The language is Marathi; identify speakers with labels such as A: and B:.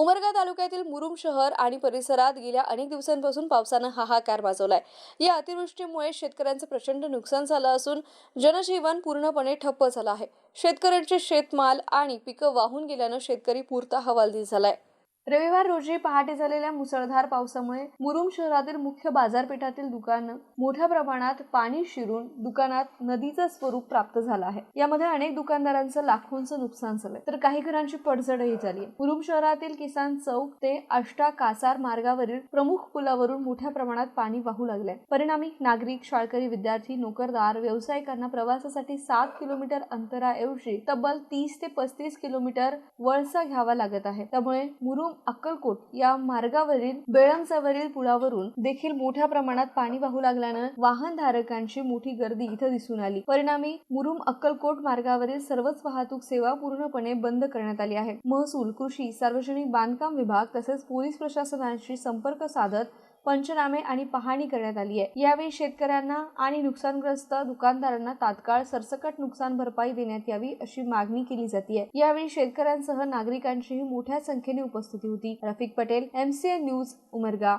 A: उमरगा तालुक्यातील मुरुम शहर आणि परिसरात गेल्या अनेक दिवसांपासून पावसानं हाहाकार माजवलाय. या अतिवृष्टीमुळे शेतकऱ्यांचं प्रचंड नुकसान झालं असून जनजीवन पूर्णपणे ठप्प झालं आहे. शेतकऱ्यांचे शेतमाल आणि पिकं वाहून गेल्यानं शेतकरी पुरता हवालदिल झालाय. रविवार रोजी पहाटे झालेल्या मुसळधार पावसामुळे मुरुम शहरातील मुख्य बाजारपेठातील दुकानं मोठ्या प्रमाणात पाणी शिरून दुकानात नदीचं स्वरूप प्राप्त झालं आहे. यामध्ये अनेक दुकानदारांचं लाखोंचं नुकसान झालंय. तर काही घरांची पडझडही झाली आहे मुरुम शहरातील किसान चौक ते आष्टा कासार मार्गावरील प्रमुख पुलावरून मोठ्या प्रमाणात पाणी वाहू लागले परिणामी नागरिक शाळकरी विद्यार्थी नोकरदार व्यावसायिकांना प्रवासासाठी सात किलोमीटर अंतराऐवजी तब्बल तीस ते पस्तीस किलोमीटर वळसा घ्यावा लागत आहे. त्यामुळे मुरुम अक्कलकोट या मार्गावरील बेळमसावरील पुलावरून देखील मोठ्या प्रमाणात पाणी वाहू लागल्यानं वाहनधारकांची मोठी गर्दी इथं दिसून आली. परिणामी मुरुम अक्कलकोट मार्गावरील सर्वच वाहतूक सेवा पूर्णपणे बंद करण्यात आली आहे. महसूल कृषी सार्वजनिक बांधकाम विभाग तसेच पोलीस प्रशासनाशी संपर्क साधत पंचनामे आणि पाहणी करण्यात आली आहे. यावेळी शेतकऱ्यांना आणि नुकसानग्रस्त दुकानदारांना तात्काळ सरसकट नुकसान भरपाई देण्यात यावी अशी मागणी केली जाते यावेळी शेतकऱ्यांसह नागरिकांचीही मोठ्या संख्येने उपस्थिती होती. Rafiq Patel MCN news Umarga.